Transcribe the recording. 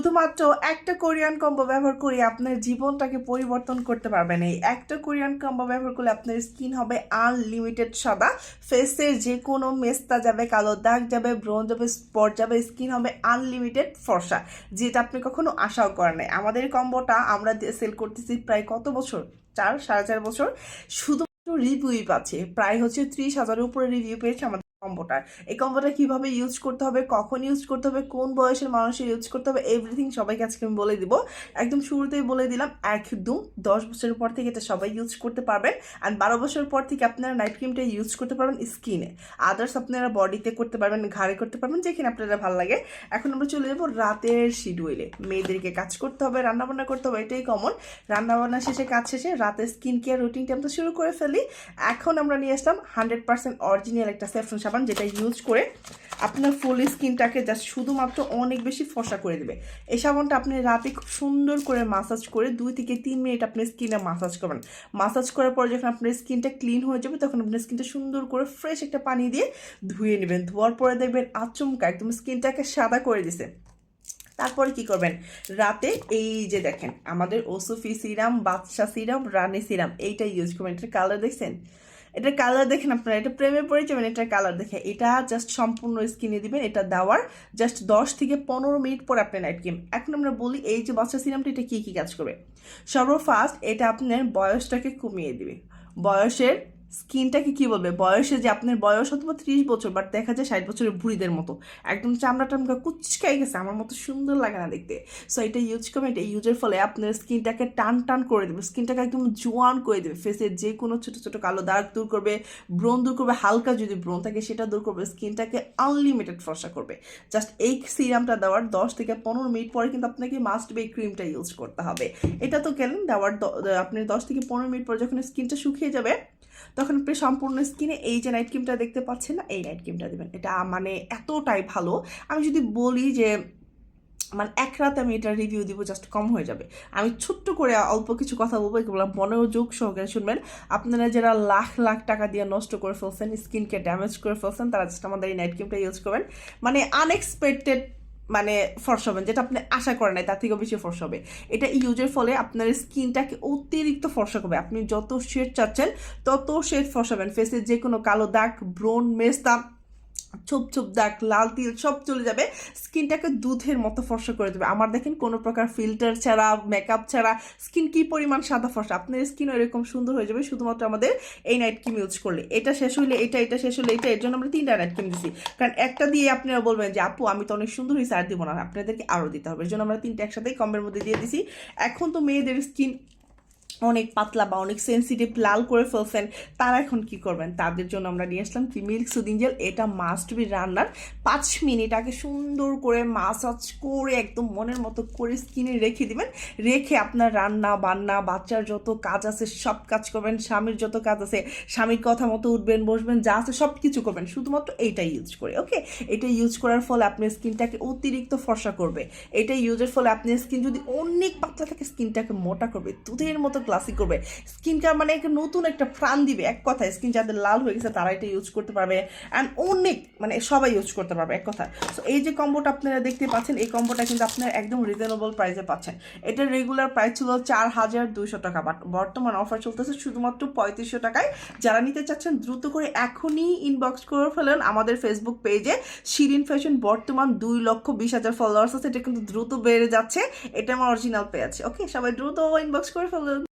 শুধুমাত্র একটা Korean combo ব্যবহার করে আপনার জীবনটাকে পরিবর্তন করতে পারবেন। এই একটা কোরিয়ান কম্বো ব্যবহার করলে আপনার স্কিন হবে আনলিমিটেড সাদা। ফেসের যে কোনো মেস্তা যাবে কালো দাগ যাবে ব্রন যাবে, স্পট যাবে, স্কিন হবে আনলিমিটেড ফর্সা, যেটা আপনি কখনো আশাও করেন নাই। আমাদের কম্বোটা আমরা সেল করতেছি প্রায় কত বছর? চার, সাড়ে চার বছর। শুধুমাত্র রিভিউই পাচ্ছে। প্রায় হচ্ছে ত্রিশ হাজারের উপরে রিভিউ পেয়েছে আমাদের কম্বোটা। এই কম্বোটা কীভাবে ইউজ করতে হবে, কখন ইউজ করতে হবে, কোন বয়সের মানুষের ইউজ করতে হবে এভরিথিং সবাইকে আজকে আমি বলে দিব। একদম শুরুতেই বলে দিলাম, একদম দশ বছরের পর থেকে এটা সবাই ইউজ করতে পারবেন। আর বারো বছর পর থেকে আপনারা নাইট ক্রিমটা ইউজ করতে পারবেন স্কিনে আদার্স আপনারা বডিতে করতে পারবেন, ঘাড়ে করতে পারবেন যেখানে আপনারা ভালো লাগে। এখন আমরা চলে যাব রাতের শিডিউলে মেয়েদেরকে কাজ করতে হবে, রান্নাবান্না করতে হবে, এটাই কমন রান্নাবান্না শেষে, কাজ শেষে রাতের স্কিন কেয়ার রুটিনটা আমরা শুরু করে ফেলি। এখন আমরা নিয়ে আসলাম হান্ড্রেড পার্সেন্ট অরিজিনাল একটা স্যাফরন সাবান যেটা ইউজ করে আপনার ফুল স্কিনটাকে জাস্ট শুধুমাত্র অনেক বেশি ফসা করে দেবে। এই সাবানটা আপনি রাতে খুব সুন্দর করে মাসাজ করে দুই থেকে তিন মিনিট আপনি স্কিনে মাসাজ করবেন। মাসাজ করার পর যখন আপনার স্কিনটা ক্লিন হয়ে যাবে, তখন আপনার স্কিনটা সুন্দর করে ফ্রেশ একটা পানি দিয়ে ধুয়ে নেবেন। ধোয়ার পরে দেখবেন আচমকা একদম স্কিনটাকে সাদা করে দিছে। তারপরে কি করবেন? রাতে এই যে দেখেন, আমাদের ওসুফি সিরাম বাদশা সিরাম রানী সিরাম এইটা ইউজ করবেন। এটার কালার দেখছেন? এটার কালার দেখেন আপনারা, এটা প্রেমে পড়ে যাবেন এটা কালার দেখে। এটা জাস্ট সম্পূর্ণ স্কিনে দিবেন, এটা দেওয়ার জাস্ট দশ থেকে পনেরো মিনিট পর আপনি নাইট ক্রিম এখন আমরা বলি এই যে বাচ্চা সিরামটা এটা কী কী কাজ করবে? সর্বফার্স্ট এটা আপনার বয়সটাকে কমিয়ে দিবে। বয়সের স্কিনটাকে কি বলবে? বয়সে যে আপনার বয়স অথবা ত্রিশ বছর বাট দেখা যায় ষাট বছরের বুড়িদের মতো। একদম চামড়া টামড়া কুচকাই গেছে, আমার মতো সুন্দর লাগে না দেখতে। সো এটা ইউজ করবেন এটা ইউজের ফলে আপনার স্কিনটাকে টান টান করে দেবে। স্কিনটাকে একদম জোয়ান করে দেবে। ফেসের যে কোনো ছোটো ছোটো কালো দাগ দূর করবে, ব্রণ দূর করবে, হালকা যদি ব্রণ থাকে সেটা দূর করবে, স্কিনটাকে আনলিমিটেড ফর্সা করবে। জাস্ট এই সিরামটা দেওয়ার দশ থেকে পনেরো মিনিট পরে কিন্তু আপনাকে মাস্ট বি ক্রিমটা ইউজ করতে হবে। এটা তো গেলেন দেওয়ার দ- আপনি দশ থেকে পনেরো মিনিট পরে যখন স্কিনটা শুকিয়ে যাবে তখন আপনি সম্পূর্ণ স্কিনে এই যে নাইট ক্রিমটা দেখতে পাচ্ছেন না, এই নাইট ক্রিমটা দেবেন। এটা মানে এতটাই ভালো। আমি যদি বলি যে মানে এক রাতে আমি এটা রিভিউ দিব জাস্ট কম হয়ে যাবে। আমি ছোট্ট করে অল্প কিছু কথা বলব, এগুলো মনোযোগ সহকারে শুনবেন। আপনারা যারা লাখ লাখ টাকা দিয়ে নষ্ট করে ফেলছেন স্কিনকে ড্যামেজ করে ফেলছেন, তারা জাস্ট আমাদের এই নাইট ক্রিমটা ইউজ করবেন। মানে আনএক্সপেক্টেড মানে ফর্স হবেন যেটা আপনি আশা করেন নাই, তার থেকেও বেশি ফর্স হবে এটা ইউজের ফলে আপনার স্কিনটাকে অতিরিক্ত ফর্সা করবে। আপনি যত শেড চাচ্ছেন, তত শেড ফর্সাবেন ফেসের যে কোনো কালো দাগ, ব্রোন মেস্তা ছোপ ছোপ দাগ, লাল তিল সব চলে যাবে। স্কিনটাকে দুধের মতো ফর্সা করে দেবে। আমার দেখেন কোনো প্রকার ফিল্টার ছাড়া মেকআপ ছাড়া স্কিন কি পরিমাণ সাদা ফর্সা। আপনার স্কিন এরকম সুন্দর হয়ে যাবে, শুধুমাত্র আমাদের এই নাইট ক্রিম ইউজ করলে। এটা শেষ হইলে এটা এটা শেষ হলে এটা, এর জন্য আমরা তিনটা নাইট ক্রিম দিচ্ছি কারণ একটা দিয়ে আপনারা বলবেন যে, আপু, আমি তো অনেক সুন্দর হয়েছে আর দিব না। আপনাদেরকে আরও দিতে হবে। এর জন্য আমরা তিনটা একসাথেই কমের মধ্যে দিয়ে দিছি। এখন তো মেয়েদের স্কিন অনেক পাতলা বা অনেক সেন্সিটিভ লাল করে ফেলছেন, তারা এখন কি করবেন? তাদের জন্য আমরা নিয়ে আসলাম কি? মিল্ক সুদিন জেল, এটা মাস্ট বি রান্নার। পাঁচ মিনিট আগে সুন্দর করে মাসাজ করে, একদম মনের মতো করে স্কিনে রেখে দিবেন। রেখে আপনার রান্না, বান্না, বাচ্চার যত কাজ আছে, সব কাজ করবেন, স্বামীর যত কাজ আছে, স্বামীর কথা মতো উঠবেন, বসবেন, যা আছে সব কিছু করবেন। শুধুমাত্র এইটা ইউজ করে ওকে এটা ইউজ করার ফলে আপনার স্কিনটাকে অতিরিক্ত ফর্সা করবে। এটা ইউজের ফলে আপনার স্কিন যদি অনেক পাতলা থাকে স্কিনটাকে মোটা করবে, দুধের মতো ক্লাসিক করবে। স্কিনটা মানে একটা নতুন একটা প্রাণ দিবে, এক কথায়। স্কিন যাদের লাল হয়ে গেছে তারা এটা ইউজ করতে পারবে। অ্যান্ড অনেক মানে সবাই ইউজ করতে পারবে, এক কথা সো এই যে কম্বোটা আপনারা দেখতে পাচ্ছেন, এই কম্বোটা কিন্তু আপনারা একদম রিজনেবল প্রাইসে পাচ্ছেন। এটার রেগুলার প্রাইস ছিল চার হাজার দুইশো টাকা বাট বর্তমান অফার চলতেছে শুধুমাত্র পঁয়ত্রিশশো টাকায়। যারা নিতে চাচ্ছেন, দ্রুত করে এখনই ইনবক্স করে ফেলেন আমাদের ফেসবুক পেজে শিরিন ফ্যাশন বর্তমান দুই লক্ষ বিশ হাজার ফলোয়ার্স আছে, এটা কিন্তু দ্রুত বেড়ে যাচ্ছে। এটা আমার অরিজিনাল পেয়ে আছে ওকে সবাই দ্রুত ইনবক্স করে ফেলেন।